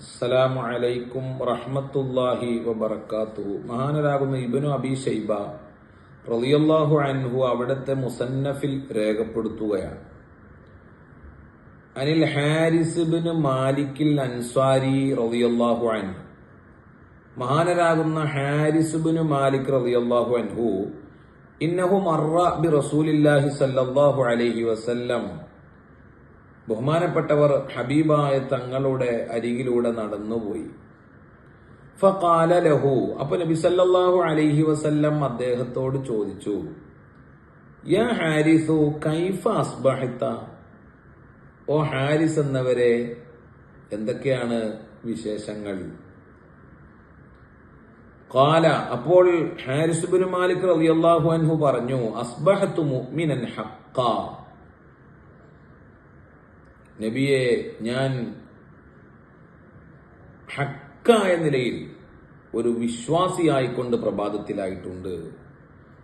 അസ്സലാമു അലൈക്കും റഹ്മത്തുല്ലാഹി വബർക്കാത്തു മഹാനരാകുന്ന ഇബനു അബി ഷൈബ റളിയല്ലാഹു അൻഹു അവിടുത്തെ മുസന്നഫിൽ രേഖപ്പെടുത്തുകയാണ്. അനിൽ ഹാരിസ് ബിൻ മാലിക്കിൽ അൻസാരി റളിയല്ലാഹു അൻഹു. മഹാനരാകുന്ന ഹാരിസ് ബിൻ മാലിക് റളിയല്ലാഹു അൻഹു ഇന്നഹു മർറ ബി റസൂലില്ലാഹി സല്ലല്ലാഹു അലൈഹി വസല്ലം ബഹുമാനപ്പെട്ടവർ ഹബീബായ തങ്ങളുടെ അരികിലൂടെ നടന്നുപോയി. ഫഖാല ലഹു. അപ്പൊ നബി സല്ലല്ലാഹു അലൈഹി വസല്ലം അദ്ദേഹത്തോട് ചോദിച്ചു ഹാരിസു കൈഫ ഓ ഹാരിസ് എന്നവരെ എന്തൊക്കെയാണ് വിശേഷങ്ങൾ? കാല അപ്പോൾ ഹാരിസ് ബിൻ മാലിക് റളിയല്ലാഹു അൻഹു പറഞ്ഞു അസ്ബഹത്തു മുഅ്മിനൻ ഹഖ്ഖാ. നബിയെ ഞാൻ ഹക്കായ നിലയിൽ ഒരു വിശ്വാസിയായിക്കൊണ്ട് പ്രഭാതത്തിലായിട്ടുണ്ട്.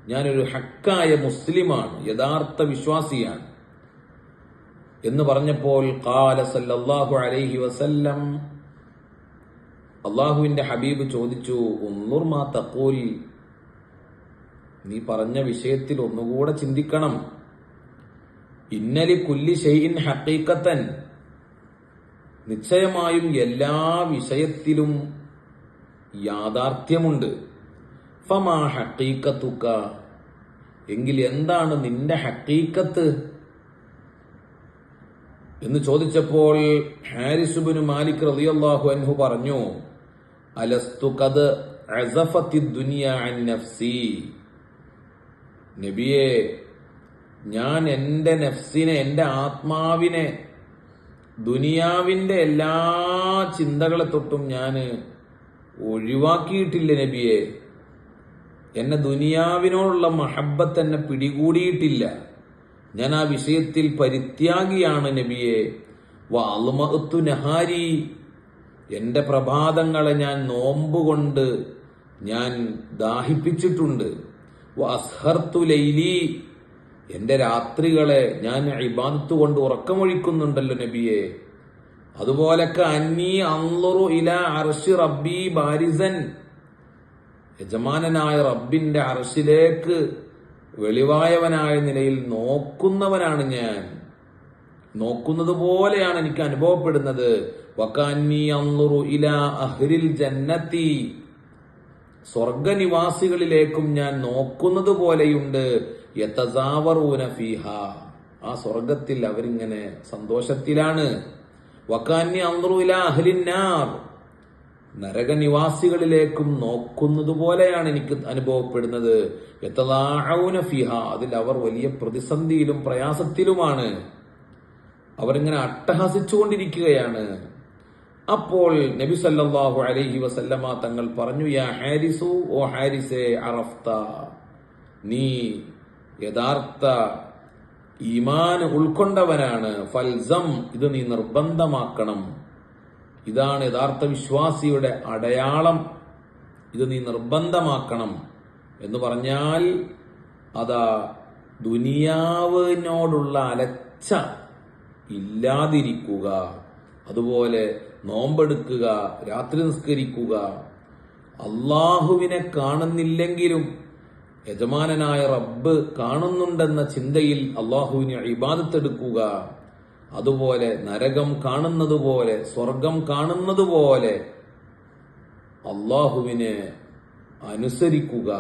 ഞാനൊരു ഹക്കായ മുസ്ലിമാണ് യഥാർത്ഥ വിശ്വാസിയാണ്. എന്ന് പറഞ്ഞപ്പോൾ കാല സല്ലല്ലാഹു അലൈഹി വസല്ലം അള്ളാഹുവിന്റെ ഹബീബ് ചോദിച്ചു ഒന്നുർ മാ നീ പറഞ്ഞ വിഷയത്തിൽ ഒന്നുകൂടെ ചിന്തിക്കണം. ഇന്നലി കുല്ലി ഷെയ്ൻ ഹക്കീക്കത്തൻ നിശ്ചയമായും എല്ലാ വിഷയത്തിലും യാഥാർത്ഥ്യമുണ്ട്. ഫമാ ഹക്കീക്കത്തുക്ക എങ്കിൽ എന്താണ് നിന്റെ ഹക്കീക്കത്ത് എന്ന് ചോദിച്ചപ്പോൾ ഹാരിസുബിന് മാലിക് റളിയല്ലാഹു അൻഹു പറഞ്ഞു അലസ്തു കത് അസഫത്തി ദുനിയ നഫ്സി. നബിയെ ഞാൻ എന്റെ നഫ്സിനെ എന്റെ ആത്മാവിനെ ദുനിയാവിന്റെ എല്ലാ ചിന്തകളെ തൊട്ടും ഞാൻ ഒഴിവാക്കിയിട്ടില്ല നബിയെ. എന്നെ ദുനിയാവിനോടുള്ള മഹബത്ത് എന്നെ പിടികൂടിയിട്ടില്ല. ഞാൻ ആ വിഷയത്തിൽ പരിത്യാഗിയാണ് നബിയെ. വാൽമഹത്തു നഹാരി. എന്റെ പ്രഭാതങ്ങളെ ഞാൻ നോമ്പുകൊണ്ട് ഞാൻ ദാഹിപ്പിച്ചിട്ടുണ്ട്. വസ്ഹർത്തു ലൈലി. എന്റെ രാത്രികളെ ഞാൻ ഇബാദത്ത് കൊണ്ട് ഉറക്കമൊഴിക്കുന്നുണ്ടല്ലോ നബിയെ. അതുപോലൊക്കെ അന്നി അന്നുറു ഇല അർഷി റബ്ബി ബാരിസൻ. യജമാനനായ റബ്ബിന്റെ അർഷിലേക്ക് വെളിവായവനായ നിലയിൽ നോക്കുന്നവനാണ് ഞാൻ. നോക്കുന്നത് പോലെയാണ് എനിക്ക് അനുഭവപ്പെടുന്നത്. അന്നുറു ഇല അഹ്രിൽ ജന്നത്തി. സ്വർഗനിവാസികളിലേക്കും ഞാൻ നോക്കുന്നത് പോലെയുണ്ട് യത്തസാവറൂന ഫീഹ. ആ സ്വർഗത്തിൽ അവരിങ്ങനെ സന്തോഷത്തിലാണ്. വക്കാന്യ അന്ത്രുല അഹ്ലിന്നാർ നരകനിവാസികളിലേക്കും നോക്കുന്നത് പോലെയാണ് എനിക്ക് അനുഭവപ്പെടുന്നത്. യത്തലാഹൗന ഫിഹ. അതിൽ അവർ വലിയ പ്രതിസന്ധിയിലും പ്രയാസത്തിലുമാണ്. അവരിങ്ങനെ അട്ടഹസിച്ചുകൊണ്ടിരിക്കുകയാണ്. അപ്പോൾ നബി സല്ലല്ലാഹു അലൈഹി വസല്ലമ തങ്ങൾ പറഞ്ഞു യാ ഹാരിസു ഓ ഹാരിസെ അറഫ്ത നീ യഥാർത്ഥ ഈമാൻ ഉൾക്കൊണ്ടവനാണ്. ഫൽസം ഇത് നീ നിർബന്ധമാക്കണം. ഇതാണ് യഥാർത്ഥ വിശ്വാസിയുടെ അടയാളം. ഇത് നീ നിർബന്ധമാക്കണം. എന്ന് പറഞ്ഞാൽ അതാ ദുനിയാവിനോടുള്ള അലച്ച ഇല്ലാതിരിക്കുക. അതുപോലെ നോമ്പെടുക്കുക രാത്രി നിസ്കരിക്കുക അള്ളാഹുവിനെ കാണുന്നില്ലെങ്കിലും യജമാനനായ റബ്ബ് കാണുന്നുണ്ടെന്ന ചിന്തയിൽ അള്ളാഹുവിനെ ഇബാദത്തെടുക്കുക അതുപോലെ നരകം കാണുന്നതുപോലെ സ്വർഗം കാണുന്നത് പോലെ അള്ളാഹുവിനെ അനുസരിക്കുക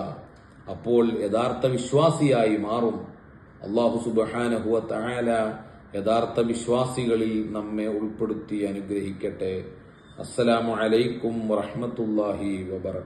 അപ്പോൾ യഥാർത്ഥ വിശ്വാസിയായി മാറും. അള്ളാഹു സുബാനഹുവ തായാല യഥാർത്ഥ വിശ്വാസികളിൽ നമ്മെ ഉൾപ്പെടുത്തി അനുഗ്രഹിക്കട്ടെ. അസ്സലാമു അലൈക്കും വറഹമത്തല്ലാഹി വബർക്കാത്തു